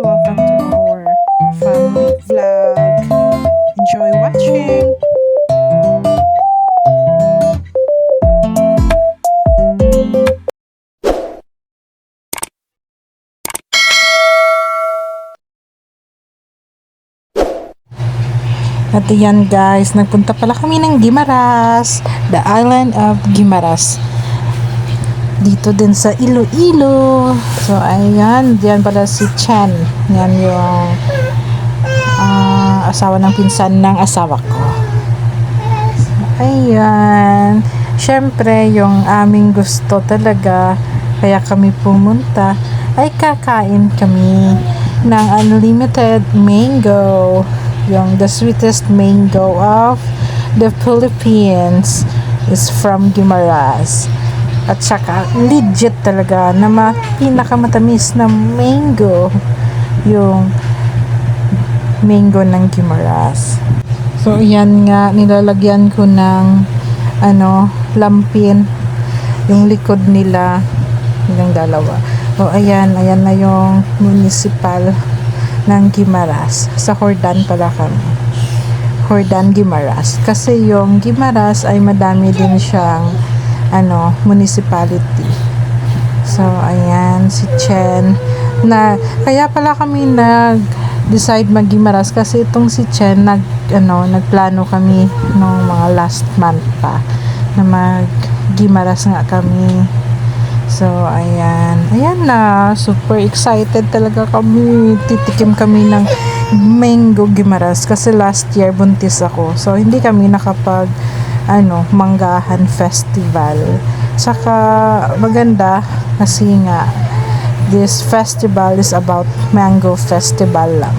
welcome to our family vlog. Enjoy watching. At yan guys, nagpunta pala kami ng Gimaras, the island of Gimaras. Dito din sa Iloilo. So ayan, diyan pala si Chen. Yan yung ah, asawa ng pinsan ng asawa ko. Ayan. Siyempre, yung aming gusto talaga, kaya kami pumunta, ay kakain kami ng unlimited mango. Yung the sweetest mango of the Philippines is from Guimaras. At saka, legit talaga na ma- pinakamatamis na mango yung mango ng Guimaras. So, yan nga, nilalagyan ko ng ano, lampin yung likod nila yung dalawa. O, ayan, ayan na yung municipal ng Gimaras. Sa Hordan pala kami. Hordan Gimaras. Kasi yung Gimaras ay madami din siyang ano, municipality. So, ayan, si Chen. Na, kaya pala kami nag decide mag-Gimaras kasi itong si Chen nag ano nagplano kami nung mga last month pa na mag Gimaras nga kami so ayan ayan na super excited talaga kami titikim kami ng mango Gimaras kasi last year buntis ako so hindi kami nakapag ano manggahan festival saka maganda kasi nga this festival is about mango festival lang.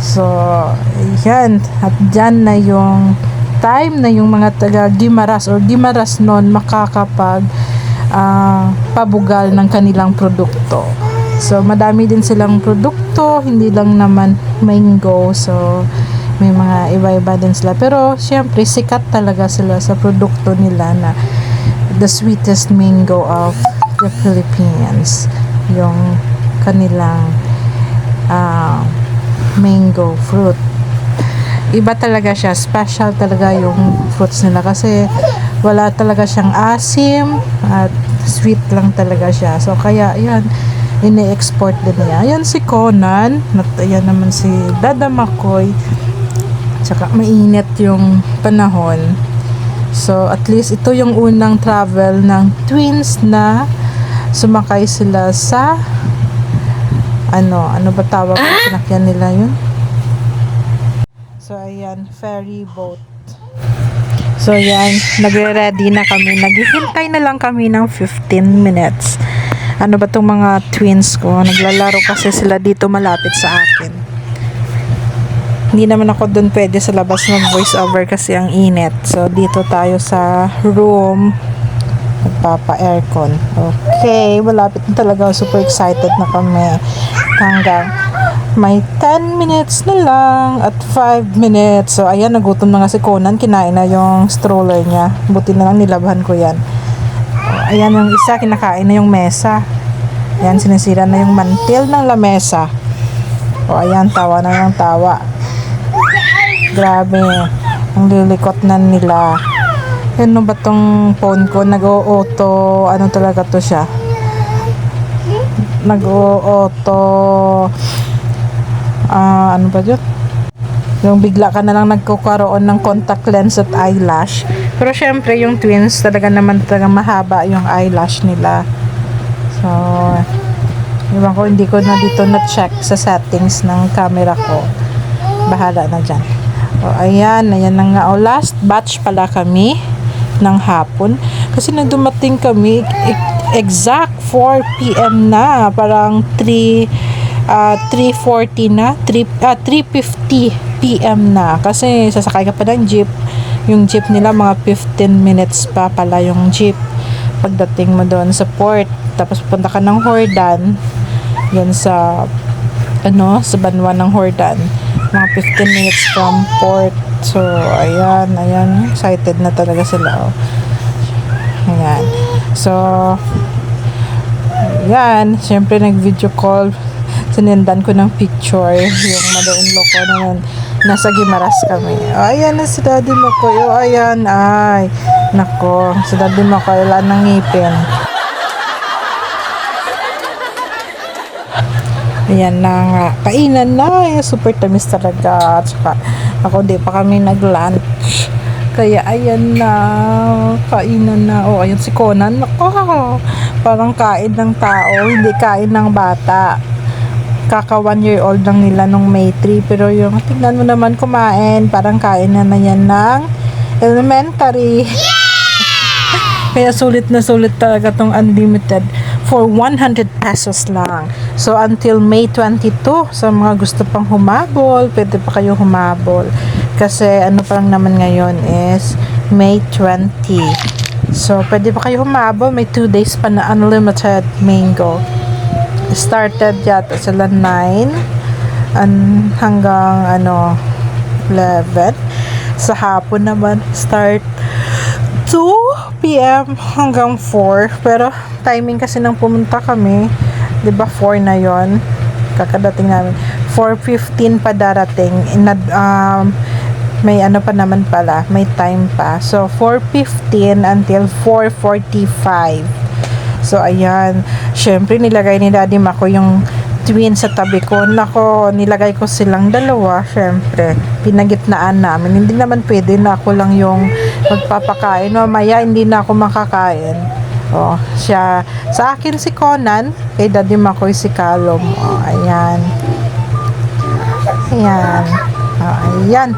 So, yan. At dyan na yung time na yung mga taga Gimaras or Gimaras noon makakapag ah, pabugal ng kanilang produkto. So, madami din silang produkto, hindi lang naman mango. So, may mga iba-iba din sila. Pero, syempre, sikat talaga sila sa produkto nila na the sweetest mango of the Philippines. Yung kanilang ah, mango fruit. Iba talaga siya. Special talaga yung fruits nila kasi wala talaga siyang asim at sweet lang talaga siya. So kaya yan ini-export din niya. Yan si Conan at yan naman si Dada Makoy tsaka mainit yung panahon So, at least ito yung unang travel ng twins na sumakay sila sa ano, ano ba tawag ang sinakyan nila yun? So, ayan, ferry boat. So, ayan, nagre-ready na kami. Naghihintay na lang kami ng 15 minutes. Ano ba tong mga twins ko? Naglalaro kasi sila dito malapit sa akin. Hindi naman ako doon pwede sa labas mag voice over kasi ang init. So, dito tayo sa room. Nagpapa-aircon. Okay, malapit na talaga. Super excited na kami. Hanggang may 10 minutes na lang at 5 minutes. So, ayan, nagutom na nga si Conan. Kinain na yung stroller niya. Buti na lang nilabhan ko yan. O, ayan, yung isa, kinakain na yung mesa. Ayan, sinisira na yung mantil ng lamesa. O, ayan, tawa na yung tawa. Grabe. Ang lilikot na nila. Ano ba tong phone ko? Nag-o-auto. Ano talaga to siya? Nag-o-auto. Ah, ano ba yun? Yung bigla ka na lang nagkukaroon ng contact lens at eyelash. Pero syempre, yung twins talaga naman talaga mahaba yung eyelash nila. So, Iwan ko, hindi ko na dito na-check sa settings ng camera ko. Bahala na dyan. O, ayan, ayan na nga. O, last batch pala kami ng hapon. Kasi nang dumating kami, e- exact 4 p.m. na. Parang 3, ah 3.40 na. 3, ah, 3.50 p.m. na. Kasi sasakay ka pa ng jeep. Yung jeep nila, mga 15 minutes pa pala yung jeep. Pagdating mo doon sa port. Tapos punta ka ng Hordan. Yan sa ano, sa Banwa ng Hordan. Mga 15 minutes from port. So, ayan, ayan. Excited na talaga sila. Oh. Ayan. So, ayan. Siyempre, nag-video call. sinendan ko ng picture yung mother-in-law ko na nasa Gimaras kami. Oh, ayan na si daddy mo. Oh, ayan. Ay, nako. Si daddy mo ko, wala nang ngipin. Ayan na nga. Kainan na. Ayan, super tamis talaga. At saka, ako di pa kami nag-lunch. Kaya ayan na. Kainan na. Oh, ayun si Conan. Nako. Parang kain ng tao. Hindi kain ng bata. Kaka one year old lang nila nung May 3. Pero yung tingnan mo naman kumain. Parang kain na na yan ng elementary. Kaya sulit na sulit talaga tong unlimited for 100 pesos lang. So until May 22, sa mga gusto pang humabol, pwede pa kayo humabol. Kasi ano pa lang naman ngayon is May 20. So pwede pa kayo humabol, may 2 days pa na unlimited mango. Started yata sila 9 an hanggang ano 11 sa hapon naman start 2 p.m. hanggang 4. Pero timing kasi nang pumunta kami, 'di ba 4 na 'yon. Kakadating namin 4:15 pa darating. Inad, um, may ano pa naman pala, may time pa. So 4:15 until 4:45. So ayan, syempre nilagay ni Daddy Mako yung twin sa tabi ko. Nako, nilagay ko silang dalawa, syempre. Pinagitnaan namin. Hindi naman pwede na ako lang yung magpapakain. Mamaya hindi na ako makakain. Oh, siya. Sa akin si Conan, kay Daddy Makoy si Calum. Oh, ayan. Ayan. Oh, ayan.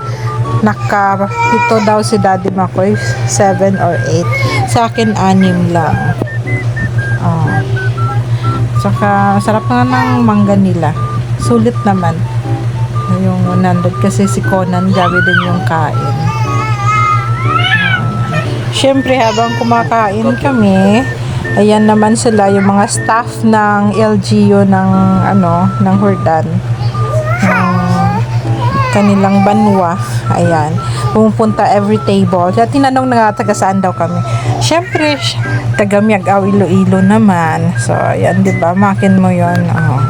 Naka pito daw si Daddy Makoy, 7 or 8. Sa akin, anim lang. Oh. Tsaka, sarap nga ng mangga nila. Sulit naman. Yung 100 kasi si Conan, gabi din yung kain. Siyempre, habang kumakain kami, ayan naman sila, yung mga staff ng LGU ng, ano, ng Hordan. Ng kanilang banwa. Ayan. Pumupunta every table. Kaya tinanong na taga saan daw kami. Siyempre, taga Miagaw, Iloilo naman. So, ayan, di ba? Makin mo yon Oh.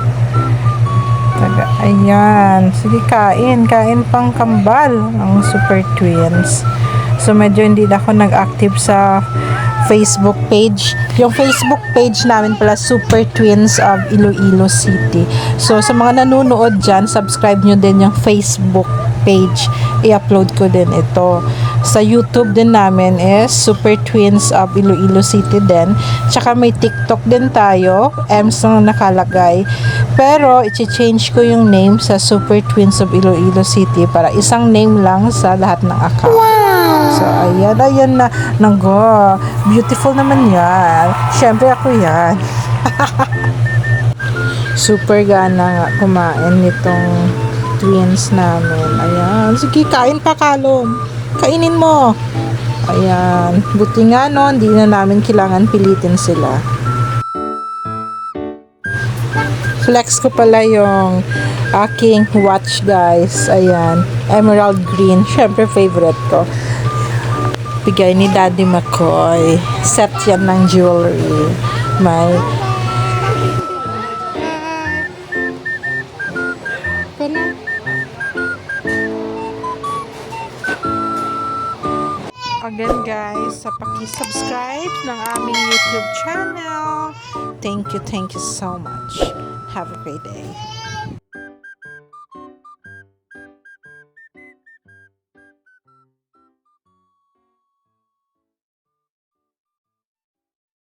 Taga, ayan. Sige, kain. Kain pang kambal ang Super Twins. So, medyo hindi na ako nag-active sa Facebook page. Yung Facebook page namin pala, Super Twins of Iloilo City. So, sa mga nanonood dyan, subscribe nyo din yung Facebook page. I-upload ko din ito. Sa YouTube din namin is Super Twins of Iloilo City din. Tsaka may TikTok din tayo. Ems na nakalagay. Pero, i-change ko yung name sa Super Twins of Iloilo City para isang name lang sa lahat ng account. So, ayan, ayan na. Nanggo, beautiful naman yan. Siyempre ako yan. Super gana nga kumain nitong twins namin. Ayan. Sige, kain pa, Kalom. Kainin mo. Ayan. Buti nga no, hindi na namin kailangan pilitin sila. Flex ko pala yung aking watch, guys. Ayan. Emerald green. Siyempre, favorite ko bigay ni Daddy McCoy. Set yan ng jewelry. May Again guys, sa paki-subscribe ng aming YouTube channel. Thank you, thank you so much. Have a great day.